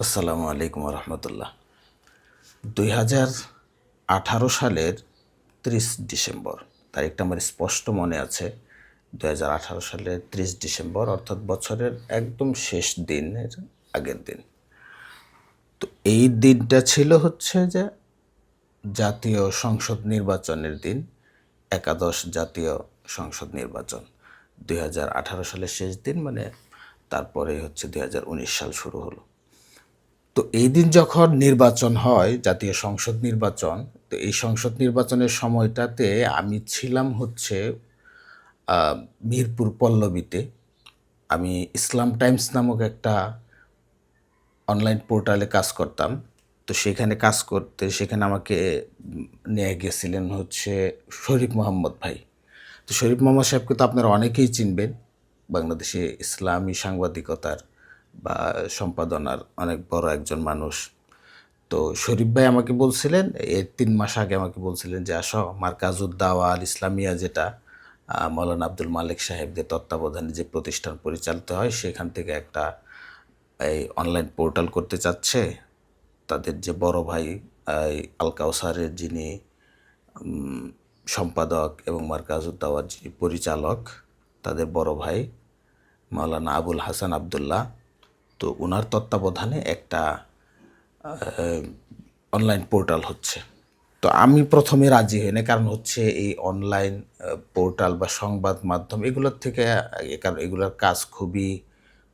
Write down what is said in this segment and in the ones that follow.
আসসালামু আলাইকুম রহমতুল্লাহ দুই হাজার আঠারো সালের ত্রিশ ডিসেম্বর, তারিখটা আমার স্পষ্ট মনে আছে। দু হাজার আঠারো সালের ত্রিশ ডিসেম্বর, অর্থাৎ বছরের একদম শেষ দিনের আগের দিন। তো এই দিনটা ছিল হচ্ছে যে জাতীয় সংসদ নির্বাচনের দিন, একাদশ জাতীয় সংসদ নির্বাচন। দুই হাজার আঠারো সালের শেষ দিন মানে তারপরে হচ্ছে দুই সাল শুরু হলো। তো এই দিন যখন নির্বাচন হয়, জাতীয় সংসদ নির্বাচন, তো এই সংসদ নির্বাচনের সময়টাতে আমি ছিলাম হচ্ছে মিরপুর পল্লবীতে। আমি ইসলাম টাইমস নামক একটা অনলাইন পোর্টালে কাজ করতাম। তো সেখানে কাজ করতে, সেখানে আমাকে নিয়ে গেছিলেন হচ্ছে শরীফ মোহাম্মদ ভাই। তো শরীফ মোহাম্মদ সাহেবকে তো আপনারা অনেকেই চিনবেন, বাংলাদেশে ইসলামী সাংবাদিকতার বা সম্পাদনার অনেক বড় একজন মানুষ। তো শরীফ ভাই আমাকে বলছিলেন, এর তিন মাস আগে আমাকে বলছিলেন যে, আসো মার্কাজুদ্দাওয়া আল ইসলামিয়া যেটা মৌলানা আব্দুল মালিক সাহেবদের তত্ত্বাবধানে যে প্রতিষ্ঠান পরিচালিত হয়, সেখান থেকে একটা, এই অনলাইন পোর্টাল করতে চাচ্ছে। তাদের যে বড় ভাই আল কাউসারের যিনি সম্পাদক এবং মার্কাজুদ্দাওয়ার যিনি পরিচালক, তাদের বড় ভাই মাওলানা আবুল হাসান আবদুল্লাহ তো ওনার তত্ত্বাবধানে একটা অনলাইন পোর্টাল হচ্ছে। তো আমি প্রথমে রাজি হই না কারণ হচ্ছে এই অনলাইন পোর্টাল বা সংবাদ মাধ্যম এগুলোর থেকে কারণ এগুলোর কাজ খুবই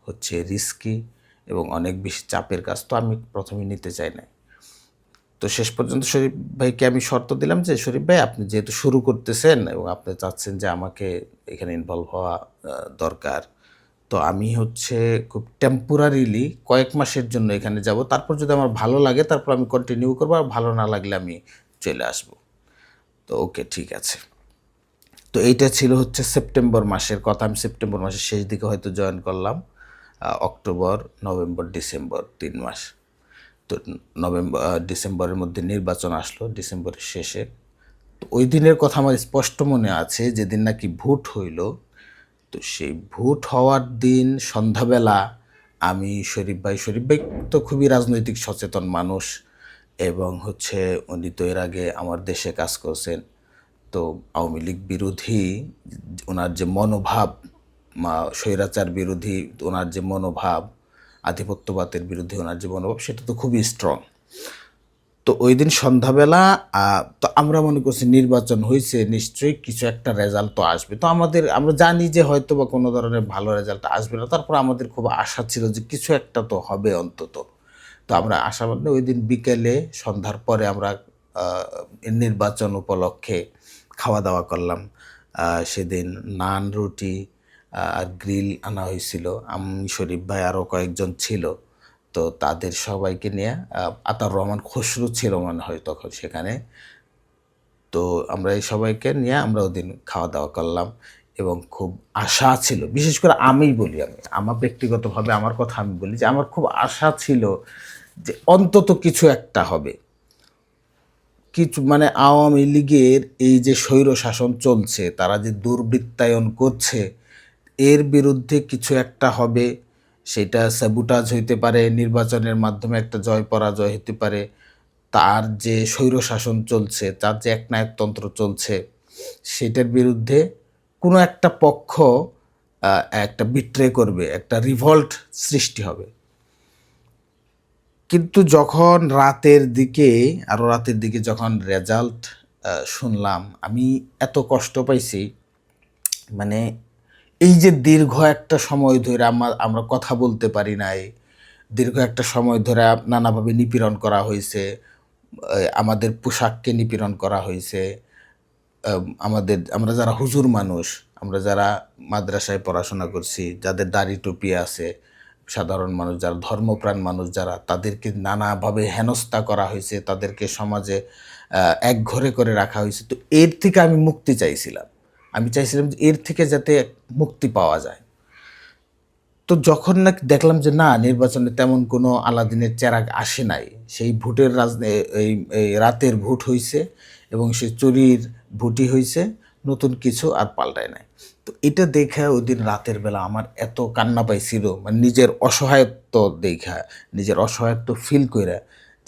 হচ্ছে রিস্কি এবং অনেক বেশি চাপের কাজ, তো আমি প্রথমে নিতে চাই না তো শেষ পর্যন্ত শরীফ ভাইকে আমি শর্ত দিলাম যে, শরীফ ভাই, আপনি যেহেতু শুরু করতেছেন এবং আপনি চাচ্ছেন যে আমাকে এখানে ইনভলভ হওয়া দরকার তো আমি হচ্ছে খুব টেম্পোরারিলি কয়েক মাসের জন্য এখানে যাব। তারপর যদি আমার ভালো লাগে, তারপর আমি কন্টিনিউ করব, আর ভালো না লাগলে আমি চলে আসব। তো ওকে ঠিক আছে। তো এইটা ছিল হচ্ছে সেপ্টেম্বর মাসের কথা। আমি সেপ্টেম্বর মাসের শেষ দিকে হয়তো জয়েন করলাম। অক্টোবর নভেম্বর ডিসেম্বর তিন মাস। তো নভেম্বর ডিসেম্বরের মধ্যে নির্বাচন আসলো ডিসেম্বরের শেষে। তো ওই দিনের কথা আমার স্পষ্ট মনে আছে, যেদিন নাকি ভোট হইল তো সেই ভোট হওয়ার দিন সন্ধ্যাবেলা আমি শরীফ ভাই শরীফ ভাই তো খুবই রাজনৈতিক সচেতন মানুষ এবং হচ্ছে উনি তো এর আগে আমার দেশে কাজ করছেন। তো আওয়ামী লীগ বিরোধী ওনার যে মনোভাব স্বৈরাচার বিরোধী ওনার যে মনোভাব, আধিপত্যবাদের বিরুদ্ধে ওনার যে মনোভাব, সেটা তো খুবই স্ট্রং তো ওই দিন সন্ধ্যাবেলা তো আমরা মনে করছি নির্বাচন হয়েছে নিশ্চয়ই কিছু একটা রেজাল্ট তো আসবে। তো আমাদের, আমরা জানি যে হয়তো বা কোনো ধরনের ভালো রেজাল্ট আসবে না। তারপর আমাদের খুব আশা ছিল যে কিছু একটা তো হবে অন্তত। তো আমরা আশাবাদ ওই দিন বিকেলে, সন্ধ্যার পরে আমরা নির্বাচন উপলক্ষে খাওয়া দাওয়া করলাম সেদিন নান, রুটি আর গ্রিল আনা হয়েছিল। আমি, শরীফ ভাই আরও কয়েকজন ছিল। তো তাদের সবাইকে নিয়ে আতার রহমান খসরু ছিল মনে হয় তখন সেখানে। তো আমরা এই সবাইকে নিয়ে আমরা ওদিন খাওয়া দাওয়া করলাম এবং খুব আশা ছিল। বিশেষ করে আমিই বলি আমি। আমার ব্যক্তিগতভাবে আমার কথা আমি বলি যে আমার খুব আশা ছিল যে অন্তত কিছু একটা হবে। কিছু মানে আওয়ামী লীগের এই যে স্বৈর শাসন চলছে, তারা যে দুর্বৃত্তায়ন করছে, এর বিরুদ্ধে কিছু একটা হবে। সেটা স্যাবুটাজ হইতে পারে, নির্বাচনের মাধ্যমে একটা জয় পরাজয় হতে পারে। তার যে স্বৈর শাসন চলছে, তার যে একনায়কতন্ত্র চলছে, সেটার বিরুদ্ধে কোনো একটা পক্ষ একটা বিট্রে করবে, একটা রিভল্ট সৃষ্টি হবে। কিন্তু যখন রাতের দিকে আরও রাতের দিকে যখন রেজাল্ট শুনলাম, আমি এত কষ্ট পাইছি মানে এই যে দীর্ঘ একটা সময় ধরে আমার আমরা কথা বলতে পারি নাই দীর্ঘ একটা সময় ধরে নানাভাবে নিপীড়ন করা হয়েছে আমাদের পোশাককে নিপীড়ন করা হয়েছে আমাদের আমরা যারা হুজুর মানুষ আমরা যারা মাদ্রাসায় পড়াশোনা করছি যাদের দাড়ি টুপি আছে সাধারণ মানুষ যারা ধর্মপ্রাণ মানুষ যারা তাদেরকে নানাভাবে হেনস্থা করা হয়েছে তাদেরকে সমাজে আহ, এক ঘরে করে রাখা হয়েছে। তো এর থেকে আমি মুক্তি চাইছিলাম। আমি চাইছিলাম যে এর থেকে যাতে মুক্তি পাওয়া যায়। তো যখন না দেখলাম যে না, নির্বাচনে তেমন কোনো আলাদিনের চেরাগ আসে নাই। সেই ভোটের রাজ এই এই রাতের ভোট হয়েছে এবং সে চুরির ভোটই হয়েছে নতুন কিছু আর পাল্টায় নাই। তো এটা দেখে ওই দিন রাতের বেলা আমার এত কান্না পাইছিল মানে নিজের অসহায়ত্ব দেখা, নিজের অসহায়ত্ব ফিল করে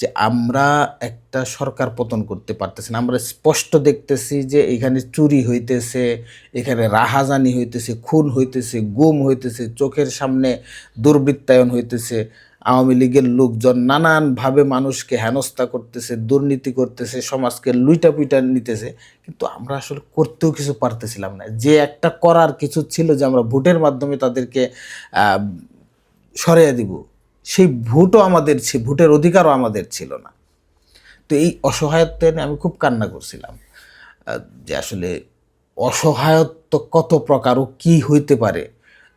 যে আমরা একটা সরকার পতন করতে পারতেছি না। আমরা স্পষ্ট দেখতেছি যে এখানে চুরি হইতেছে, এখানে রাহাজানি হইতেছে, খুন হইতেছে, গুম হইতেছে, চোখের সামনে দুর্বৃত্তায়ন হইতেছে। আওয়ামী লীগের লোকজন নানানভাবে মানুষকে হেনস্থা করতেছে, দুর্নীতি করতেছে, সমাজকে লুইটা পুইটা নিতেছে। কিন্তু আমরা আসলে করতেও কিছু পারতেছিলাম না। যে একটা করার কিছু ছিল যে আমরা ভোটের মাধ্যমে তাদেরকে সরিয়ে দিব। সেই ভোটও আমাদের ভোটের অধিকারও আমাদের ছিল না। তো এই অসহায়ত্ব নিয়ে আমি খুব কান্না করছিলাম। যে আসলে অসহায়ত্ব কত প্রকার ও কী হইতে পারে?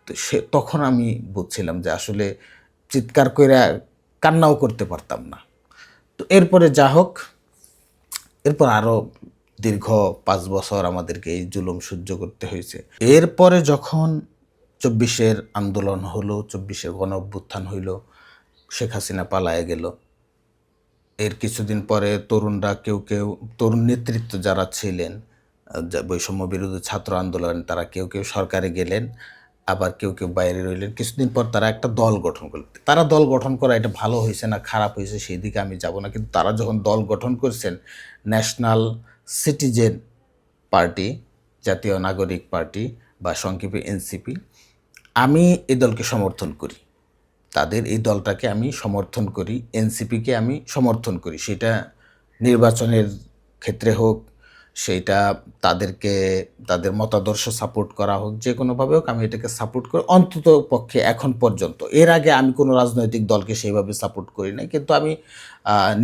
তো সে, তখন আমি বুঝছিলাম যে আসলে চিৎকার করে কান্নাও করতে পারতাম না। তো এরপরে যা হোক, এরপর আরও দীর্ঘ পাঁচ বছর আমাদেরকে এই জুলুম সহ্য করতে হয়েছে। এরপরে যখন চব্বিশের আন্দোলন হলো, চব্বিশের গণ অভ্যুত্থান হইল শেখ হাসিনা পালায় গেল। এর কিছুদিন পরে তরুণরা কেউ কেউ, তরুণ নেতৃত্ব যারা ছিলেন বৈষম্য বিরোধী ছাত্র আন্দোলন, তারা কেউ কেউ সরকারে গেলেন, আবার কেউ কেউ বাইরে রইলেন। কিছুদিন পর তারা একটা দল গঠন করলেন। তারা দল গঠন করা এটা ভালো হয়েছে না খারাপ হয়েছে সেই দিকে আমি যাব না, কিন্তু তারা যখন দল গঠন করছেন, ন্যাশনাল সিটিজেন পার্টি, জাতীয় নাগরিক পার্টি বা সংক্ষেপে এনসিপি, আমি এই দলকে সমর্থন করি। তাদের এই দলটাকে আমি সমর্থন করি, এনসিপিকে আমি সমর্থন করি। সেটা নির্বাচনের ক্ষেত্রে হোক সেইটা তাদেরকে, তাদের মতাদর্শ সাপোর্ট করা হোক, যে কোনোভাবে হোক আমি এটাকে সাপোর্ট করি। অন্তত পক্ষে এখন পর্যন্ত। এর আগে আমি কোনো রাজনৈতিক দলকে সেইভাবে সাপোর্ট করি না কিন্তু আমি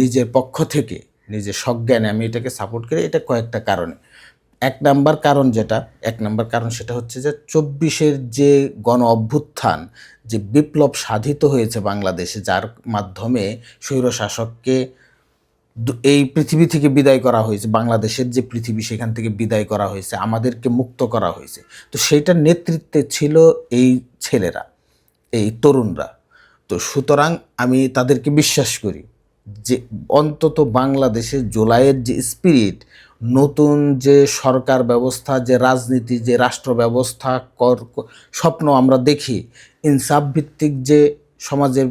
নিজের পক্ষ থেকে, নিজের সজ্ঞানে আমি এটাকে সাপোর্ট করি। এটা কয়েকটা কারণে। এক নাম্বার কারণ যেটা, এক নাম্বার কারণ সেটা হচ্ছে যে চব্বিশের যে গণ অভ্যুত্থান, যে বিপ্লব সাধিত হয়েছে বাংলাদেশে, যার মাধ্যমে স্বৈরশাসককে এই পৃথিবী থেকে বিদায় করা হয়েছে, বাংলাদেশের যে পৃথিবী সেখান থেকে বিদায় করা হয়েছে, আমাদেরকে মুক্ত করা হয়েছে। তো সেইটার নেতৃত্বে ছিল এই ছেলেরা, এই তরুণরা। তো সুতরাং আমি তাদেরকে বিশ্বাস করি যে অন্তত বাংলাদেশে জুলাইয়ের যে স্পিরিট নতুন যে সরকার ব্যবস্থা, যে রাজনীতি, যে রাষ্ট্র ব্যবস্থা কর, স্বপ্ন আমরা দেখি, ইনসাফ ভিত্তিক যে সমাজের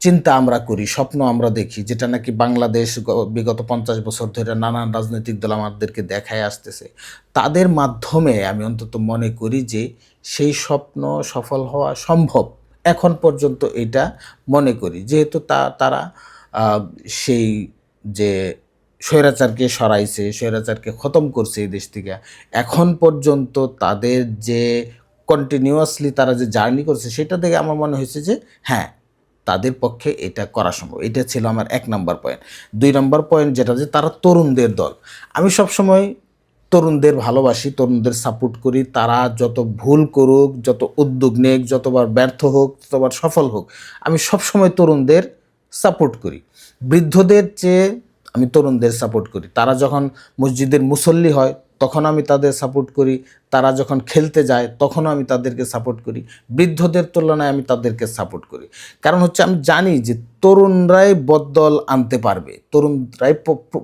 চিন্তা আমরা করি, স্বপ্ন আমরা দেখি, যেটা নাকি বাংলাদেশ বিগত পঞ্চাশ বছর ধরে নানান রাজনৈতিক দল আমাদেরকে দেখায় আসতেছে। তাদের মাধ্যমে আমি অন্তত মনে করি যে সেই স্বপ্ন সফল হওয়া সম্ভব। এখন পর্যন্ত এটা মনে করি। যেহেতু তা, তারা সেই যে স্বৈরাচারকে সরাইছে, স্বৈরাচারকে খতম করছে এই দেশ থেকে। এখন পর্যন্ত তাদের যে কন্টিনিউয়াসলি তারা যে জার্নি করছে, সেটা দেখে আমার মনে হয়েছে যে হ্যাঁ তাদের পক্ষে এটা করা সম্ভব। এটা ছিল আমার এক নম্বর পয়েন্ট দুই নম্বর পয়েন্ট যেটা যে তারা তরুণদের দল। আমি সবসময় তরুণদের ভালোবাসি, তরুণদের সাপোর্ট করি। তারা যত ভুল করুক, যত উদ্যোগ নেক, যতবার ব্যর্থ হোক, ততবার সফল হোক, আমি সবসময় তরুণদের সাপোর্ট করি। বৃদ্ধদের চেয়ে আমি তরুণদের সাপোর্ট করি। তারা যখন মসজিদের মুসল্লি হয়, তখন আমি তাদের সাপোর্ট করি। তারা যখন খেলতে যায়, তখনও আমি তাদেরকে সাপোর্ট করি। বৃদ্ধদের তুলনায় আমি তাদেরকে সাপোর্ট করি। কারণ হচ্ছে আমি জানি যে তরুণরাই বদল আনতে পারবে, তরুণরাই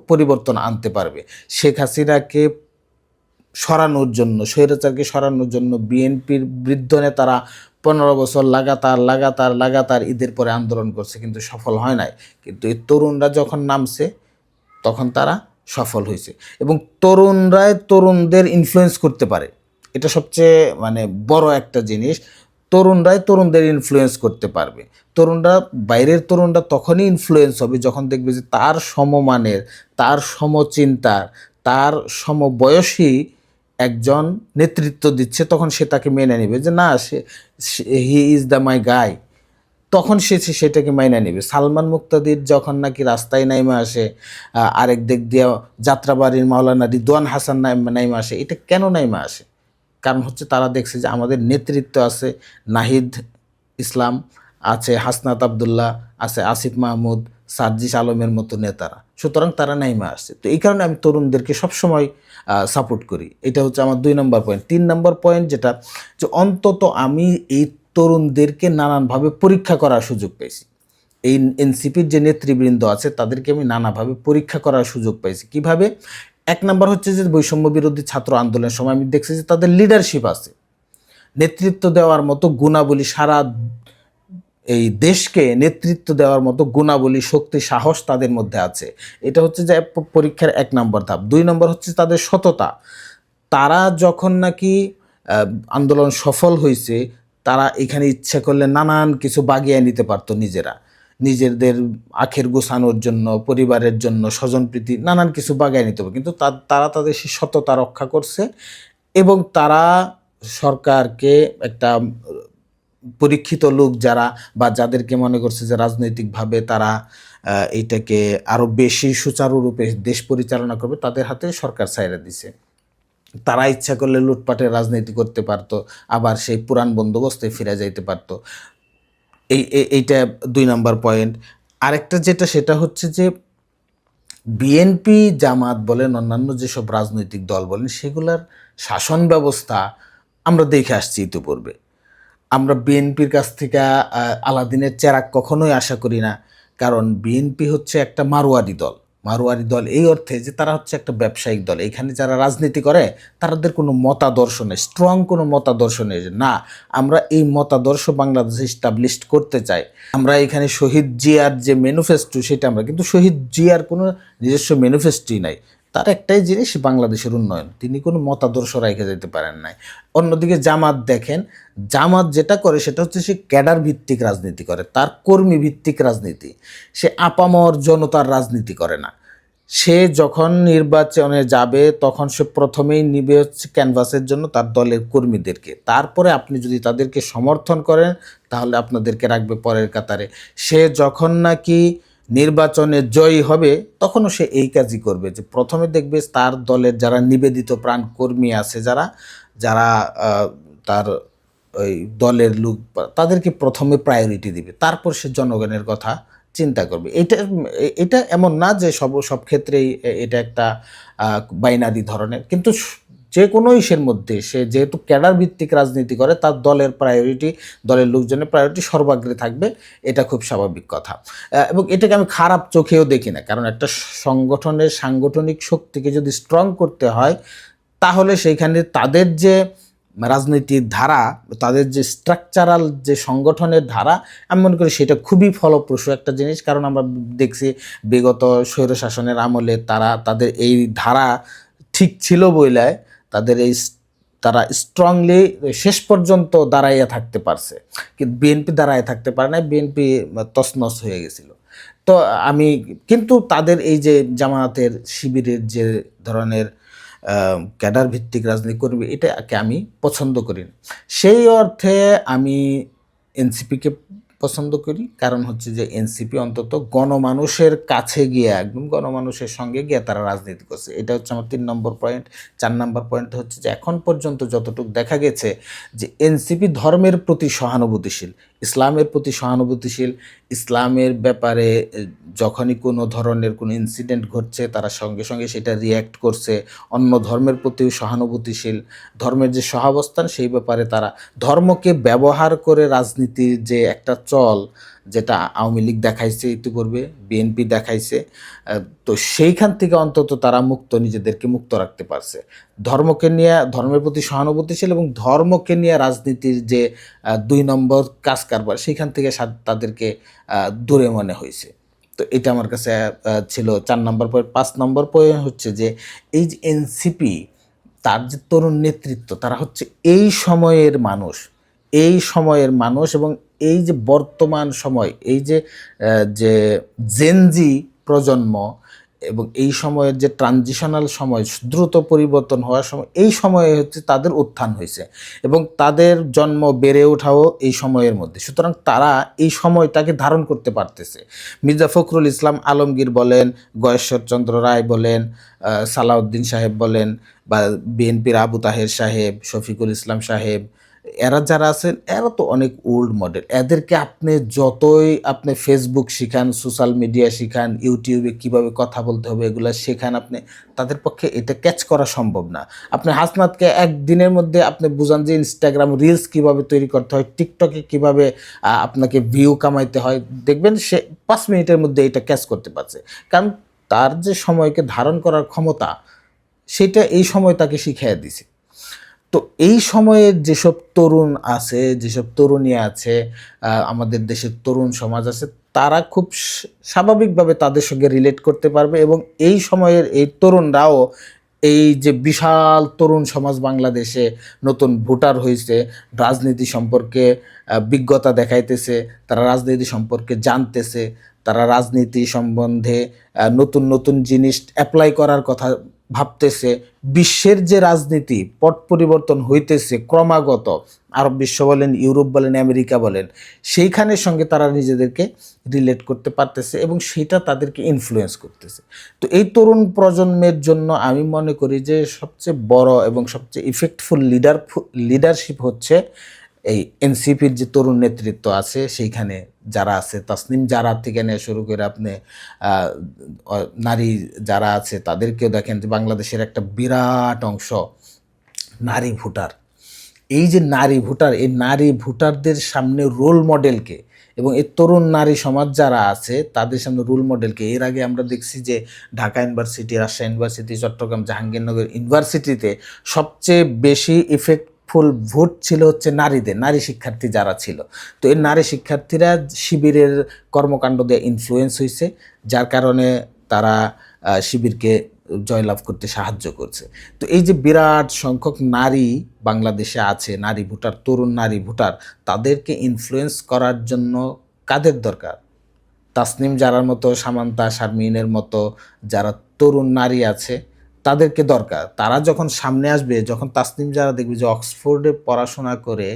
পরিবর্তন আনতে পারবে। শেখ হাসিনাকে সরানোর জন্য, স্বৈরাচারকে সরানোর জন্য বিএনপির বৃদ্ধ নেতারা পনেরো বছর লাগাতার লাগাতার লাগাতার ঈদের পরে আন্দোলন করছে, কিন্তু সফল হয় নাই। কিন্তু এই তরুণরা যখন নামছে তখন তারা সফল হয়েছে। এবং তরুণরাই তরুণদের ইনফ্লুয়েন্স করতে পারে। এটা সবচেয়ে মানে বড় একটা জিনিস। তরুণরাই তরুণদের ইনফ্লুয়েন্স করতে পারবে। তরুণরা, বাইরের তরুণরা তখনই ইনফ্লুয়েন্স হবে যখন দেখবে যে তার সমমানের, তার সমচিন্তার, তার সমবয়সী একজন নেতৃত্ব দিচ্ছে, তখন সে তাকে মেনে নেবে যে না, সে হি ইজ দ্য মাই গাই তখন সে সেটাকে মাইনে নেবে। সালমান মুক্তাদির যখন নাকি রাস্তায় নাইমে আসে আরেক দিক দিয়ে যাত্রাবাড়ির মাওলানা রিদওয়ান হাসান নাইমে আসে, এটা কেন নাইমে আসে? কারণ হচ্ছে তারা দেখছে যে আমাদের নেতৃত্ব আছে নাহিদ ইসলাম, আছে হাসনাত আবদুল্লাহ, আছে আসিফ মাহমুদ, সার্জিস আলমের মতো নেতারা। সুতরাং তারা নাইমে আসছে। তো এই কারণে আমি তরুণদেরকে সবসময় সাপোর্ট করি। এটা হচ্ছে আমার দুই নম্বর পয়েন্ট তিন নম্বর পয়েন্ট যেটা, যে অন্তত আমি এই তরুণদেরকে নানানভাবে পরীক্ষা করার সুযোগ পেয়েছি। এই এনসিপির যে নেতৃবৃন্দ আছে, তাদেরকে আমি নানাভাবে পরীক্ষা করার সুযোগ পাইছি কীভাবে? এক নাম্বার হচ্ছে যে বৈষম্য বিরোধী ছাত্র আন্দোলনের সময় আমি দেখছি যে তাদের লিডারশিপ আছে। নেতৃত্ব দেওয়ার মতো গুণাবলী সারা এই দেশকে নেতৃত্ব দেওয়ার মতো গুণাবলী, শক্তি, সাহস তাদের মধ্যে আছে। এটা হচ্ছে যে পরীক্ষার এক নম্বর ধাপ। দুই নম্বর হচ্ছে তাদের সততা। তারা যখন নাকি আন্দোলন সফল হয়েছে তারা এখানে ইচ্ছে করলে নানান কিছু বাগিয়ে নিতে পারতো নিজেরা। নিজেদের আখের গোছানোর জন্য, পরিবারের জন্য স্বজনপ্রীতি নানান কিছু বাগায় নিতে পারে কিন্তু তারা তাদের সেই সততা রক্ষা করছে এবং তারা সরকারকে একটা পরীক্ষিত লোক যারা বা যাদেরকে মনে করছে যে রাজনৈতিকভাবে তারা এইটাকে আরও বেশি সুচারুরূপে দেশ পরিচালনা করবে, তাদের হাতে সরকার ছাইরা দিছে। তারা ইচ্ছা করলে লুটপাটের রাজনীতি করতে পারতো, আবার সেই পুরান বন্দোবস্তে ফিরে যাইতে পারতো। এই- এইটা দুই নম্বর পয়েন্ট আরেকটা যেটা, সেটা হচ্ছে যে বিএনপি জামাত বলেন, অন্যান্য যেসব রাজনৈতিক দল বলেন, সেগুলার শাসন ব্যবস্থা আমরা দেখে আসছি ইতিপূর্বে। আমরা বিএনপির কাছ থেকে আলাদিনের চেরাক কখনোই আশা করি না, কারণ বিএনপি হচ্ছে একটা মারোয়ারি দল। মারোয়ারি দল, এই অর্থে যে তারা হচ্ছে একটা ব্যবসায়িক দল। এখানে যারা রাজনীতি করে তাদের কোনো মতাদর্শ নেই স্ট্রং কোনো মতাদর্শ নেই না, আমরা এই মতাদর্শ বাংলাদেশে স্টাবলিশ করতে চাই। আমরা এখানে শহীদ জিয়ার যে ম্যানিফেস্টো সেটা আমরা কিন্তু শহীদ জিয়ার কোনো নিজস্ব ম্যানিফেস্টোই নাই। তার একটাই জিনিস বাংলাদেশের উন্নয়ন। তিনি কোনো মতাদর্শ রেখে যেতে পারেন নাই। অন্যদিকে জামাত দেখেন, জামাত যেটা করে সেটা হচ্ছে সে ক্যাডার ভিত্তিক রাজনীতি করে, তার কর্মী ভিত্তিক রাজনীতি। সে আপামর জনতার রাজনীতি করে না। সে যখন নির্বাচনে যাবে, তখন সে প্রথমেই নিবে হচ্ছে ক্যানভাসের জন্য তার দলের কর্মীদেরকে। তারপরে আপনি যদি তাদেরকে সমর্থন করেন, তাহলে আপনাদেরকে রাখবে পরের কাতারে। সে যখন নাকি নির্বাচনে জয়ী হবে, তখনও সে এই কাজই করবে যে প্রথমে দেখবে তার দলের যারা নিবেদিত প্রাণ কর্মী আছে, যারা যারা তার ওই দলের লোক, তাদেরকে প্রথমে প্রায়োরিটি দিবে। তারপর সে জনগণের কথা চিন্তা করবে। এটা এটা এমন না যে সব সব ক্ষেত্রেই এটা একটা বাইনারি ধরনের। কিন্তু যে কোনো ইসের মধ্যে সে যেহেতু ক্যাডার ভিত্তিক রাজনীতি করে, তার দলের প্রায়োরিটি দলের লোকজনের প্রায়োরিটি সর্বাগ্রে থাকবে, এটা খুব স্বাভাবিক কথা। এবং এটাকে আমি খারাপ চোখেও দেখি না, কারণ একটা সংগঠনের সাংগঠনিক শক্তিকে যদি স্ট্রং করতে হয়, তাহলে সেইখানে তাদের যে রাজনীতির ধারা, তাদের যে স্ট্রাকচারাল যে সংগঠনের ধারা, আমি মনে করি সেটা খুবই ফলপ্রসূ একটা জিনিস। কারণ আমরা দেখছি বিগত স্বৈরশাসনের আমলে তারা, তাদের এই ধারা ঠিক ছিল বইলায়। তাদের এই তারা স্ট্রংলি শেষ পর্যন্ত দাঁড়াইয়া থাকতে পারছে। কিন্তু বিএনপি দাঁড়ায় থাকতে পারে না বিএনপি তছনছ হয়ে গেছিল। তো আমি কিন্তু তাদের এই যে জামায়াতের শিবিরের যে ধরনের ক্যাডার ভিত্তিক রাজনীতি করবে এটাকে আমি পছন্দ করি সেই অর্থে আমি এনসিপিকে পছন্দ করি। কারণ হচ্ছে যে এনসিপি অন্তত গণমানুষের কাছে গিয়ে, একদম গণমানুষের সঙ্গে গিয়ে তারা রাজনীতি করছে। এটা হচ্ছে আমার তিন নম্বর পয়েন্ট চার নম্বর পয়েন্ট হচ্ছে যে এখন পর্যন্ত যতটুকু দেখা গেছে যে এনসিপি ধর্মের প্রতি সহানুভূতিশীল। ইসলামের প্রতি সহানুভূতিশীল, ইসলামের ব্যাপারে যখনই কোনো ধরনের কোনো ইনসিডেন্ট ঘটছে, তারা সঙ্গে সঙ্গে সেটা রিয়্যাক্ট করছে। অন্য ধর্মের প্রতিও সহানুভূতিশীল। ধর্মের যে সহাবস্থান, সেই ব্যাপারে তারা, ধর্মকে ব্যবহার করে রাজনীতির যে একটা চল যেটা আওয়ামী লীগ দেখাইছে ইতিপূর্বে, বিএনপি দেখাইছে তো সেইখান থেকে অন্তত তারা মুক্ত, নিজেদেরকে মুক্ত রাখতে পারছে। ধর্মকে নিয়ে, ধর্মের প্রতি সহানুভূতিশীল এবং ধর্মকে নিয়ে রাজনীতির যে দুই নম্বর কাজ কারবার, সেইখান থেকে তাদেরকে দূরে মনে হয়েছে। তো এটা আমার কাছে ছিল চার নম্বর পয়েন্ট। পাঁচ নম্বর পয়েন্ট হচ্ছে যে, এই যে এনসিপি, তার যে তরুণ নেতৃত্ব, তারা হচ্ছে এই সময়ের মানুষ। এই সময়ের মানুষ এবং এই যে বর্তমান সময়, এই যে যে জেনজি প্রজন্ম এবং এই সময়ের যে ট্রানজিশনাল সময়, দ্রুত পরিবর্তন হওয়ার সময়, এই সময়ে হচ্ছে তাদের উত্থান হয়েছে এবং তাদের জন্ম বেড়ে ওঠাও এই সময়ের মধ্যে। সুতরাং তারা এই সময়টাকে ধারণ করতে পারতেছে। মির্জা ফখরুল ইসলাম আলমগীর বলেন, গয়েশ্বরচন্দ্র রায় বলেন সালাউদ্দিন সাহেব বলেন বা বিএনপির আবু তাহের সাহেব, শফিকুল ইসলাম সাহেব এরা যারা আছেন, এরা তো অনেক ওল্ড মডেল এদেরকে আপনি যতই আপনি ফেসবুক শিখান সোশ্যাল মিডিয়া শিখান ইউটিউবে কীভাবে কথা বলতে হবে, এগুলো শেখান আপনি, তাদের পক্ষে এটা ক্যাচ করা সম্ভব না। আপনি হাসনাতকে একদিনের মধ্যে আপনি বুঝান যে ইনস্টাগ্রাম রিলস কীভাবে তৈরি করতে হয় টিকটকে কীভাবে আপনাকে ভিউ কামাইতে হয়, দেখবেন সে পাঁচ মিনিটের মধ্যে এটা ক্যাচ করতে পারছে। কারণ তার যে সময়কে ধারণ করার ক্ষমতা, সেটা এই সময় তাকে শিখিয়ে দিছে। তো এই সময়ের যেসব তরুণ আছে, যেসব তরুণী আছে আমাদের দেশের তরুণ সমাজ আছে, তারা খুব স্বাভাবিকভাবে তাদের সঙ্গে রিলেট করতে পারবে এবং এই সময়ের এই তরুণরাও এই যে বিশাল তরুণ সমাজ বাংলাদেশে নতুন ভোটার হয়েছে, রাজনীতি সম্পর্কে বিজ্ঞতা দেখাইতেছে, তারা রাজনীতি সম্পর্কে জানতেছে, তারা রাজনীতি সম্বন্ধে নতুন নতুন জিনিস অ্যাপ্লাই করার কথা ভাবতেছে, বিশ্বের যে রাজনীতি পট পরিবর্তন হইতেছে ক্রমাগত, আরব বিশ্ব বলেন, ইউরোপ বলেন, আমেরিকা বলেন, সেইখানের সঙ্গে তারা নিজেদেরকে রিলেট করতে পারতেছে এবং সেটা তাদেরকে ইনফ্লুয়েন্স করতেছে। তো এই তরুণ প্রজন্মের জন্য আমি মনে করি যে সবচেয়ে বড় এবং সবচেয়ে ইফেক্টফুল লিডার লিডারশিপ হচ্ছে এই এনসিপির যে তরুণ নেতৃত্ব আছে, সেইখানে যারা আছে, তাসনিম যারা থেকে নিয়ে শুরু করে আপনি নারী যারা আছে, তাদেরকেও দেখেন যে বাংলাদেশের একটা বিরাট অংশ নারী ভোটার। এই যে নারী ভোটার, এই নারী ভোটারদের সামনে রোল মডেলকে এবং এই তরুণ নারী সমাজ যারা আছে, তাদের সামনে রোল মডেলকে এর আগে আমরা দেখছি যে ঢাকা ইউনিভার্সিটি, রাজশাহী ইউনিভার্সিটি, চট্টগ্রাম, জাহাঙ্গীরনগর ইউনিভার্সিটিতে সবচেয়ে বেশি ইফেক্টফুল ভোট ছিল হচ্ছে নারীদের, নারী শিক্ষার্থী যারা ছিল। তো এই নারী শিক্ষার্থীরা শিবিরের কর্মকাণ্ড দিয়ে ইনফ্লুয়েন্স হয়েছে যার কারণে তারা শিবিরকে জয়লাভ করতে সাহায্য করছে। তো এই যে বিরাট সংখ্যক নারী বাংলাদেশে আছে, নারী ভোটার, তরুণ নারী ভোটার, তাদেরকে ইনফ্লুয়েন্স করার জন্য কাদের দরকার? তাসনিম যারার মতো, সামান্তা শারমিনের মতো যারা তরুণ নারী আছে তাদেরকে দরকার। তারা যখন সামনে আসবে, যখন তাসনিম যারা দেখবে যে অক্সফোর্ডে পড়াশোনা করে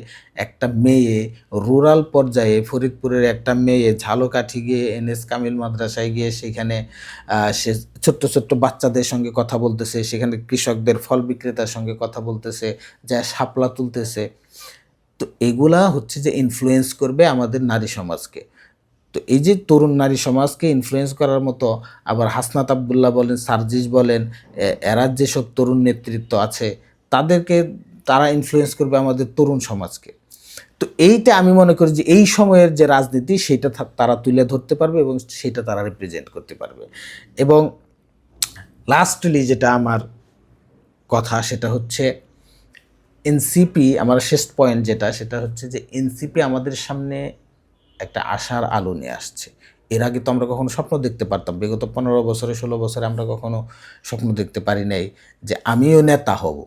একটা মেয়ে রুরাল পর্যায়ে ফরিদপুরের একটা মেয়ে ঝালকাঠি গিয়ে এনএস কামিল মাদ্রাসায় গিয়ে সেখানে সে ছোট্ট ছোট্ট বাচ্চাদের সঙ্গে কথা বলতেছে, সেখানে কৃষকদের ফল বিক্রেতার সঙ্গে কথা বলতেছে, যা শাপলা তুলতেছে। তো এগুলা হচ্ছে যে ইনফ্লুয়েন্স করবে আমাদের নারী সমাজকে। তো এই যে তরুণ নারী সমাজকে ইনফ্লুয়েন্স করার মতো আবার হাসনাত আবদুল্লাহ বলেন, সার্জিস বলেন এরা যেসব তরুণ নেতৃত্ব আছে, তাদেরকে তারা ইনফ্লুয়েন্স করবে আমাদের তরুণ সমাজকে। তো এইটা আমি মনে করি যে এই সময়ের যে রাজনীতি, সেটা তারা তুলে ধরতে পারবে এবং সেটা তারা রিপ্রেজেন্ট করতে পারবে। এবং লাস্টলি যেটা আমার কথা, সেটা হচ্ছে এনসিপি আমার শেষ পয়েন্ট যেটা, সেটা হচ্ছে যে এনসিপি আমাদের সামনে একটা আশার আলো নিয়ে আসছে। এর আগে তো আমরা কখনো স্বপ্ন দেখতে পারতাম, বিগত পনেরো বছরে, ষোলো বছরে আমরা কখনো স্বপ্ন দেখতে পারি নাই যে আমিও নেতা হব।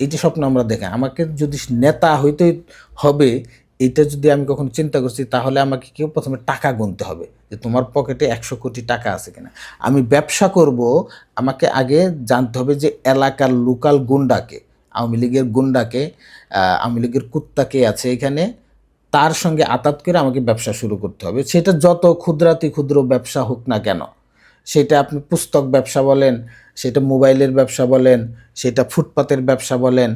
এইটি স্বপ্ন আমরা দেখে, আমাকে যদি নেতা হইতে হবে এটা যদি আমি কখনো চিন্তা করছি, তাহলে আমাকে কেউ প্রথমে টাকা গুনতে হবে যে তোমার পকেটে একশো কোটি টাকা আছে কিনা। আমি ব্যবসা করব, আমাকে আগে জানতে হবে যে এলাকার লোকাল গুন্ডাকে, আওয়ামী লীগের গুন্ডাকে আওয়ামী লীগের কুত্তাকে আছে এখানে তার সঙ্গে আতাত করে আমাকে ব্যবসা শুরু করতে হবে। সেটা যত ক্ষুদ্রাতি ক্ষুদ্র ব্যবসা হোক না কেন, সেটা আপনি পুস্তক ব্যবসা বলেন, সেটা মোবাইলের ব্যবসা বলেন, সেটা ফুটপাতের ব্যবসা বলেন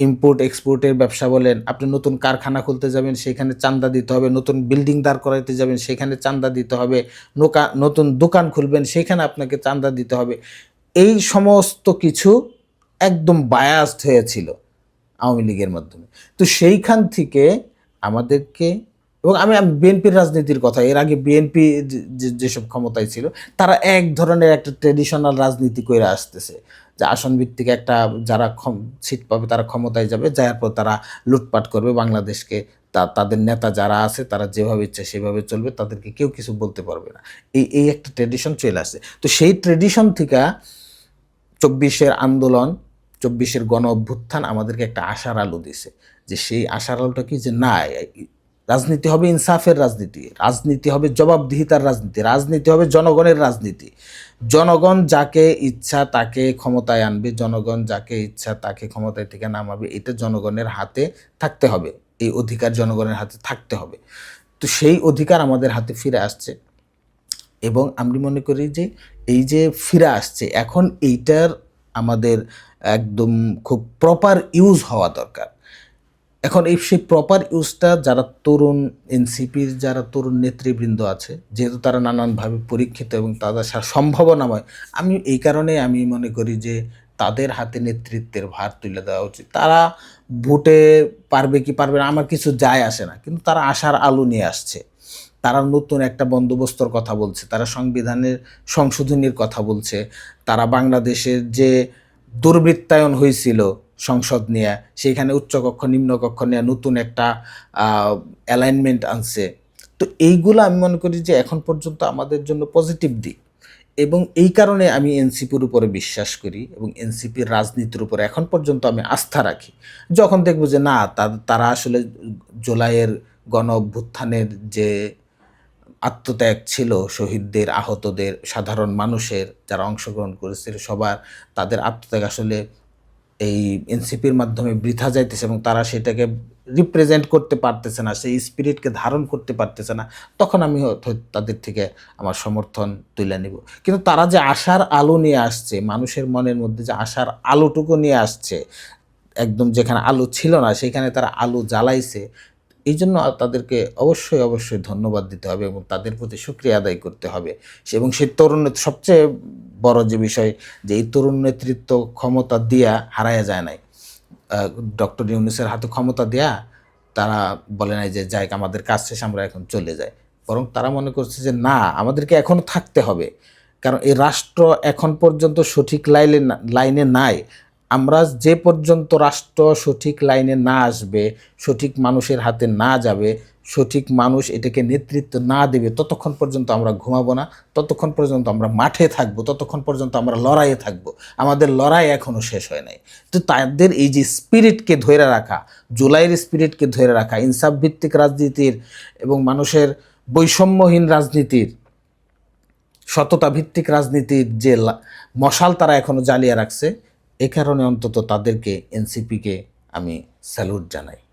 ইম্পোর্ট এক্সপোর্টের ব্যবসা বলেন, আপনি নতুন কারখানা খুলতে যাবেন, সেখানে চান্দা দিতে হবে, নতুন বিল্ডিং দাঁড় করাইতে যাবেন, সেখানে চান্দা দিতে হবে, নোকা, নতুন দোকান খুলবেন, সেখানে আপনাকে চান্দা দিতে হবে। এই সমস্ত কিছু একদম বায়াসড হয়েছিল আওয়ামী লীগের মাধ্যমে। তো সেইখান থেকে আমাদেরকে এবং আমি বিএনপির রাজনীতির কথা, এর আগে বিএনপি যেসব ক্ষমতায় ছিল, তারা এক ধরনের একটা ট্রেডিশনাল রাজনীতি করে আসতেছে। যে আসন ভিত্তিক একটা যারা সিট পাবে তারা ক্ষমতায় যাবে, যার পর তারা লুটপাট করবে বাংলাদেশকে। তা, তাদের নেতা যারা আছে, তারা যেভাবে ইচ্ছে সেভাবে চলবে, তাদেরকে কেউ কিছু বলতে পারবে না। এই এই একটা ট্রেডিশন চলে আসছে। তো সেই ট্রেডিশন থেকে চব্বিশের আন্দোলন, চব্বিশের গণ অভ্যুত্থান আমাদেরকে একটা আশার আলো দিছে। যে সেই আশার আলোটা কি? যে না রাজনীতি হবে ইনসাফের রাজনীতি রাজনীতি হবে জবাবদিহিতার রাজনীতি রাজনীতি হবে জনগণের রাজনীতি। জনগণ যাকে ইচ্ছা তাকে ক্ষমতায় আনবে, জনগণ যাকে ইচ্ছা তাকে ক্ষমতায় থেকে নামাবে, এটা জনগণের হাতে থাকতে হবে, এই অধিকার জনগণের হাতে থাকতে হবে। তো সেই অধিকার আমাদের হাতে ফিরে আসছে এবং আমি মনে করি যে এই যে ফিরে আসছে, এখন এইটার আমাদের একদম খুব প্রপার ইউজ হওয়া দরকার। এখন এই সেই প্রপার ইউজটা যারা তরুণ এনসিপির যারা তরুণ নেতৃবৃন্দ আছে, যেহেতু তারা নানানভাবে পরীক্ষিত এবং তাদের সম্ভাবনাময়, আমি এই কারণে আমি মনে করি যে তাদের হাতে নেতৃত্বের ভার তুলে দেওয়া উচিত। তারা ভোটে পারবে কি পারবে না, আমার কিছু যায় আসে না, কিন্তু তারা আশার আলো নিয়ে আসছে। তারা নতুন একটা বন্দোবস্তর কথা বলছে, তারা সংবিধানের সংশোধনীর কথা বলছে, তারা বাংলাদেশের যে দুর্বৃত্তায়ন হয়েছিল সংসদ নিয়ে সেইখানে উচ্চকক্ষ, নিম্নকক্ষ নিয়ে নতুন একটা অ্যালাইনমেন্ট আনছে। তো এইগুলো আমি মনে করি যে এখন পর্যন্ত আমাদের জন্য পজিটিভ দিক। এবং এই কারণে আমি এনসিপির উপরে বিশ্বাস করি এবং এনসিপির রাজনীতির উপরে এখন পর্যন্ত আমি আস্থা রাখি। যখন দেখব যে না তারা আসলে জুলাইয়ের গণ অভ্যুত্থানের যে আত্মত্যাগ ছিল, শহীদদের, আহতদের, সাধারণ মানুষের যারা অংশগ্রহণ করেছিল সবার, তাদের আত্মত্যাগ আসলে এই এনসিপির মাধ্যমে বৃথা যাইতেছে এবং তারা সেটাকে রিপ্রেজেন্ট করতে পারতেছে না, সেই স্পিরিটকে ধারণ করতে পারতেছে না, তখন আমি তাদের থেকে আমার সমর্থন তুলে নিব। কিন্তু তারা যে আশার আলো নিয়ে আসছে, মানুষের মনের মধ্যে যে আশার আলোটুকু নিয়ে আসছে, একদম যেখানে আলো ছিল না, সেখানে তারা আলো জ্বালাইছে এই জন্য তাদেরকে অবশ্যই অবশ্যই ধন্যবাদ দিতে হবে এবং তাদের প্রতি সুক্রিয়া আদায় করতে হবে। এবং সেই তরুণ সবচেয়ে বড় যে বিষয়, যে এই তরুণ নেতৃত্ব ক্ষমতা দিয়া হারায়া যায় নাই। ডক্টর ইউনুসের হাতে ক্ষমতা দেয়া তারা বলে নাই যে, যাই আমাদের কাজ শেষ, আমরা এখন চলে যাই। বরং তারা মনে করছে যে, না, আমাদেরকে এখনও থাকতে হবে। কারণ এই রাষ্ট্র এখন পর্যন্ত সঠিক লাইনে লাইনে নাই। আমরা যে পর্যন্ত রাষ্ট্র সঠিক লাইনে না আসবে, সঠিক মানুষের হাতে না যাবে, সঠিক মানুষ এটাকে নেতৃত্ব না দেবে, ততক্ষণ পর্যন্ত আমরা ঘুমাবো না, ততক্ষণ পর্যন্ত আমরা মাঠে থাকব, ততক্ষণ পর্যন্ত আমরা লড়াইয়ে থাকব। আমাদের লড়াই এখনও শেষ হয় নাই। তো তাদের এই যে স্পিরিটকে ধরে রাখা, জুলাইয়ের স্পিরিটকে ধরে রাখা, ইনসাফ ভিত্তিক রাজনীতির এবং মানুষের বৈষম্যহীন রাজনীতির, সততা ভিত্তিক রাজনীতির যে মশাল তারা এখনও জ্বালিয়ে রাখছে এ কারণে অন্তত তাদেরকে এনসিপিকে আমি স্যালুট জানাই।